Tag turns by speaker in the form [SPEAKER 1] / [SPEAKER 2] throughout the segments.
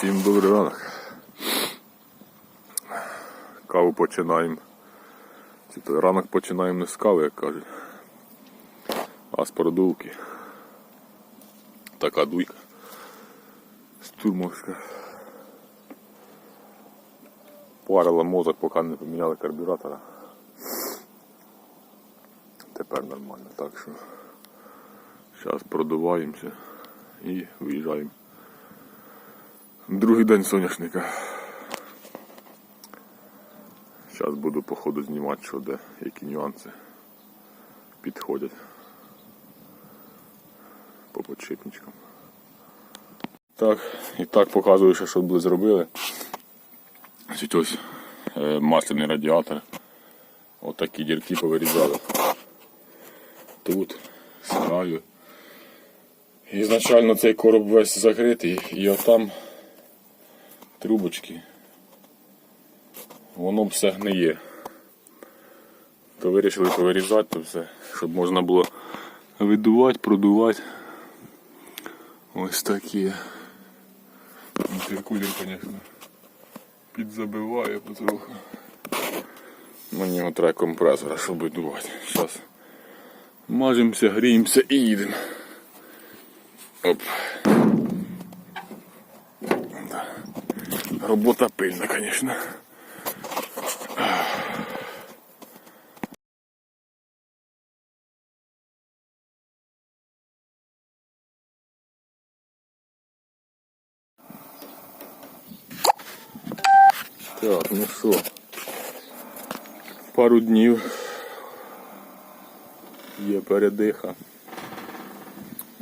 [SPEAKER 1] Всім добрий ранок. Каву починаємо. Ранок починаємо не з кави, як кажуть, а з продувки. Така дуйка. Стурмовська. Парила мозок, поки не поміняли карбюратора. Тепер нормально, так що зараз продуваємося і виїжджаємо. Другий день соняшника. Зараз буду по ходу знімати, що де, які нюанси підходять по подшипничкам. Так, і так показую, що, що були зробили. Ось ось е, масляний радіатор. Отакі дірки повирізали. Тут, з краю. Ізначально цей короб весь закритий і отам трубочки. Воно все гниє. То вирішили повирізати все, щоб можна було видувати, продувати. Ось такі. Інтеркулер, звісно, підзабиває потроху. Мені його треба компресора, щоб видувати. Зараз мажемося, гріємося і їдемо. Оп. Робота пильна, звісно. Так, ну що, пару днів є передиха.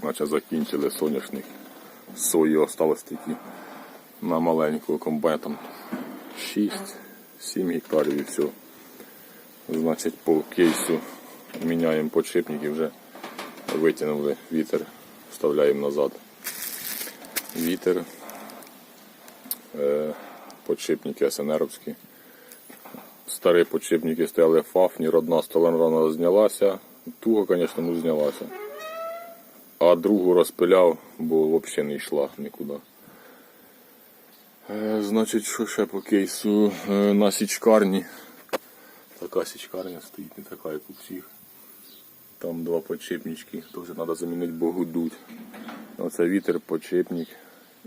[SPEAKER 1] Наче закінчили соняшник. Сої осталось тільки на комбайна там 6-7 гектарів і все. Значить по кейсу міняємо подшипники вже витягнули вітер, вставляємо назад. Вітер. Е, подшипники СНРовські. Старі подшипники стояли фафні, одна сторона знялася, туго, звісно, ну знялася. А другу розпиляв, бо взагалі не йшла нікуди. Е, значить, що ще по кейсу Е, на січкарні. Така січкарня стоїть, не така, як у всіх. Там два подшипнички, теж треба замінити, бо гудуть. Оце вітер, подшипник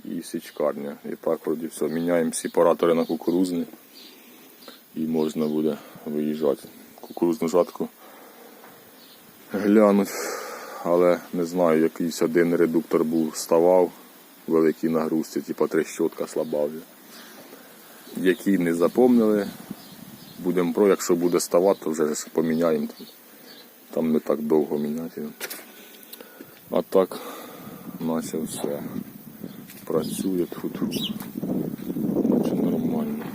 [SPEAKER 1] і січкарня. І так вроді все. Міняємо сепаратори на кукурузні і можна буде виїжджати. Кукурузну жатку глянуть. Але не знаю, якийсь один редуктор був ставав великій нагрузці, типа трещотка слаба вже. Які не запомнили, будемо про, якщо буде ставати, то вже поміняємо. Там не так довго міняти. А так, наче все працює тут. Наче нормально.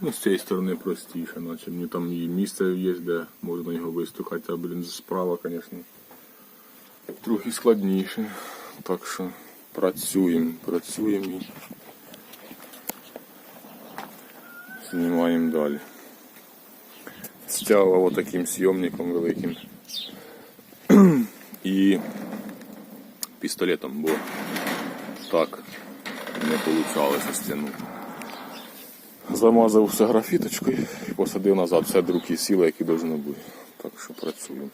[SPEAKER 1] Ну, з цієї сторони простіше, наче мені там і місце є, де можна його вистухати, а блін, справа, звісно, трохи складніше. Так що працюємо, працюємо і знімаємо далі. Стягував таким зйомником великим і пістолетом, бо так не вийшло стягнути. Замазав все графіточкою і посадив назад, все друг і сіли, які повинні бути. Так що працюємо.